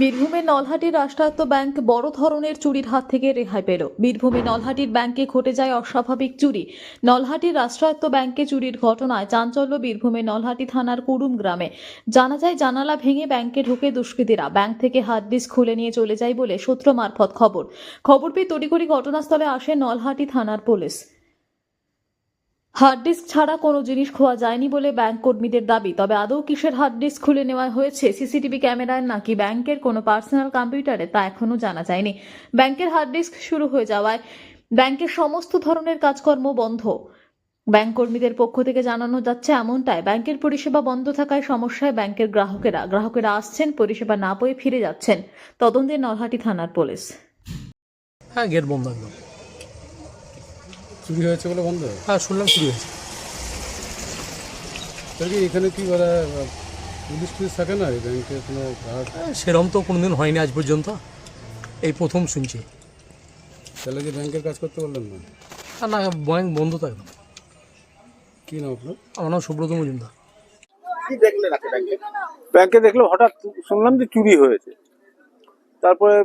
বীরভূমের নলহাটির রাষ্ট্রায়ত্ত ব্যাংক বড় ধরনের চুরির হাত থেকে রেহাই পেল। বীরভূমে নলহাটির ব্যাংকে ঘটে যায় অস্বাভাবিক চুরি। নলহাটির রাষ্ট্রায়ত্ত ব্যাংকে চুরির ঘটনায় চাঞ্চল্য বীরভূমে নলহাটি থানার কুড়ুম গ্রামে। জানা যায়, জানালা ভেঙে ব্যাংকে ঢুকে দুষ্কৃতীরা ব্যাংক থেকে হার্ড ডিস্ক খুলে নিয়ে চলে যায় বলে সূত্র মারফত খবর। খবর পেয়ে তড়িঘড়ি ঘটনাস্থলে আসে নলহাটি থানার পুলিশ। হার্ড ডিস্ক ছাড়া কোনো জিনিস খোয়া যায়নি বলে ব্যাংক কর্মীদের দাবি। তবে আদৌ কিসের হার্ড ডিস্ক খুলে নেওয়া হয়েছে? সিসিটিভি ক্যামেরায় নাকি ব্যাংকের কোনো পার্সোনাল কম্পিউটারে তা এখনও জানা যায়নি। ব্যাংকের হার্ড ডিস্ক শুরু হয়ে যাওয়ায় ব্যাংকের সমস্ত ধরনের কাজকর্ম বন্ধ। ব্যাংক কর্মীদের পক্ষ থেকে জানানো যাচ্ছে এমনটাই। ব্যাংকের পরিষেবা বন্ধ থাকায় সমস্যায় ব্যাংকের গ্রাহকেরা গ্রাহকেরা আসছেন, পরিষেবা না পেয়ে ফিরে যাচ্ছেন। তদন্তে নলহাটি থানার পুলিশ। হ্যাঁ গেট বন্ধ একদম। চুরি হয়েছে বলে বন্ধ? হ্যাঁ শুনলাম চুরি হয়েছে। তাহলে কি এখানে কি বলে পুলিশ টুলিশ থাকে না? এই ব্যাংকে কোনো গ্রাহক সেরম তো কোনোদিন হয়নি আজ পর্যন্ত। এই প্রথম শুনছি। তাহলে কি ব্যাংকের কাজ করতে পারলেন না? আর না ব্যাংক বন্ধ তো একদম কি নাম আপনার? আমার নাম সুব্রত মজুমদার। ব্যাংকে? দেখল হঠাৎ শুনলাম যে চুরি হয়েছে। তারপরে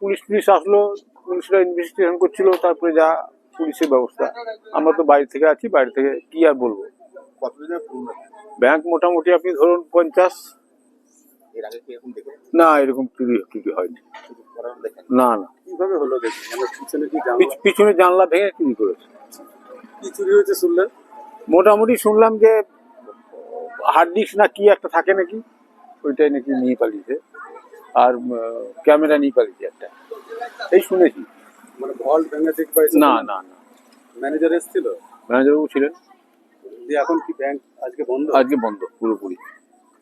পুলিশ পুলিশ আসলো পুলিশরা ইনভেস্টিগেশন করছিল তারপরে যা পুলিশের ব্যবস্থা। আমরা তো বাইরে থেকে আছি বাইরে থেকে কি আর বলব? ব্যাংক মোটামুটি আপনি ধরুন পঞ্চাশ। না এরকম চুরি চুরি হয়নি। না না। কীভাবে হলো পিছনে জানলা ভেঙে চুরি করেছে। কি চুরি হয়েছে শুনলেন? মোটামুটি শুনলাম যে হার্ড ডিস্ক না কি একটা থাকে নাকি ওইটাই নাকি নিয়ে পালিয়েছে। আর ক্যামেরা নিয়ে পালিয়েছে একটা। এই শুনেছি। ভল্ট ভেঙে চেক পাইছে না না না। ম্যানেজার এসেছিল? ম্যানেজারবাবু ছিলেন। দিয়ে এখন কি ব্যাংক আজকে বন্ধ? আজকে বন্ধ পুরোপুরি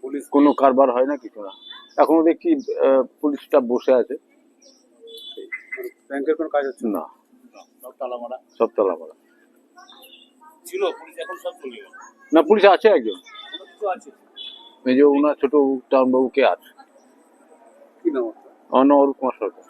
পুলিশ। কোনো কারবার হয় না কিছু না। এখনও দেখছি আহ, পুলিশটা বসে আছে। ব্যাংকের কোনো কাজ হচ্ছে না? সব তালা মারা সব তালা মারা ছিল পুলিশ এখন সব চলে গেল। না পুলিশ আছে একজন। আছে। এই যে ওনার ছোট টাউন বাবু কে আছে? কি নাম? আমার নাম অরূপ কুমার সরকার